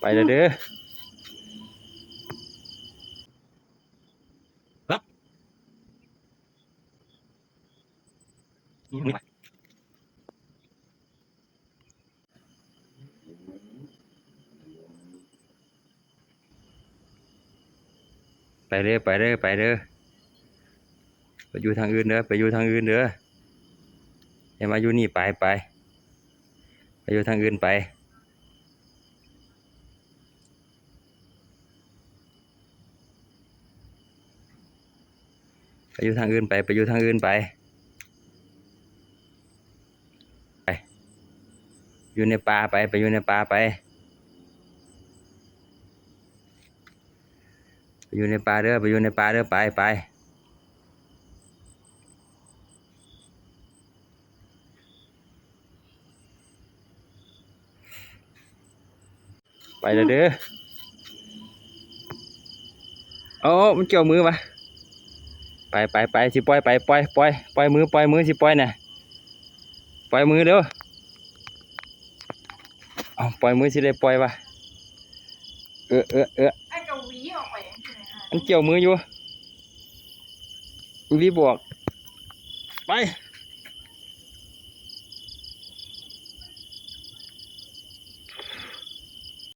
ไปเลยเด้อไปเด้อไปเด้อไปเด้อไปอยู่ทางอื่นเด้อไปอยู่ทางอื่นเด้ออย่ามาอยู่นี่ไปไป ไปอยู่ทางอื่นไป อยู่ทางอื่นไป ไปอยู่ทางอื่นไป ไป อยู่ในป่าไป ไปอยู่ในป่าไป ไปอยู่ในป่าเด้อ ไปอยู่ในป่าเด้อ ไปไปไปเลยเด้อโอ้มันเกี่ยวมือปะ ไปไปไปสิปล่อยไปปล่อยปล่อยปล่อยมือปล่อยมือสิปล่อยน่ะปล่อยมือเด้อเอาปล่อยมือสิได้ปล่อยวะเออเออเออไอ้กะหวีออกไปยังไงอะมันเกี่ยวมืออยู่รีบบอกไป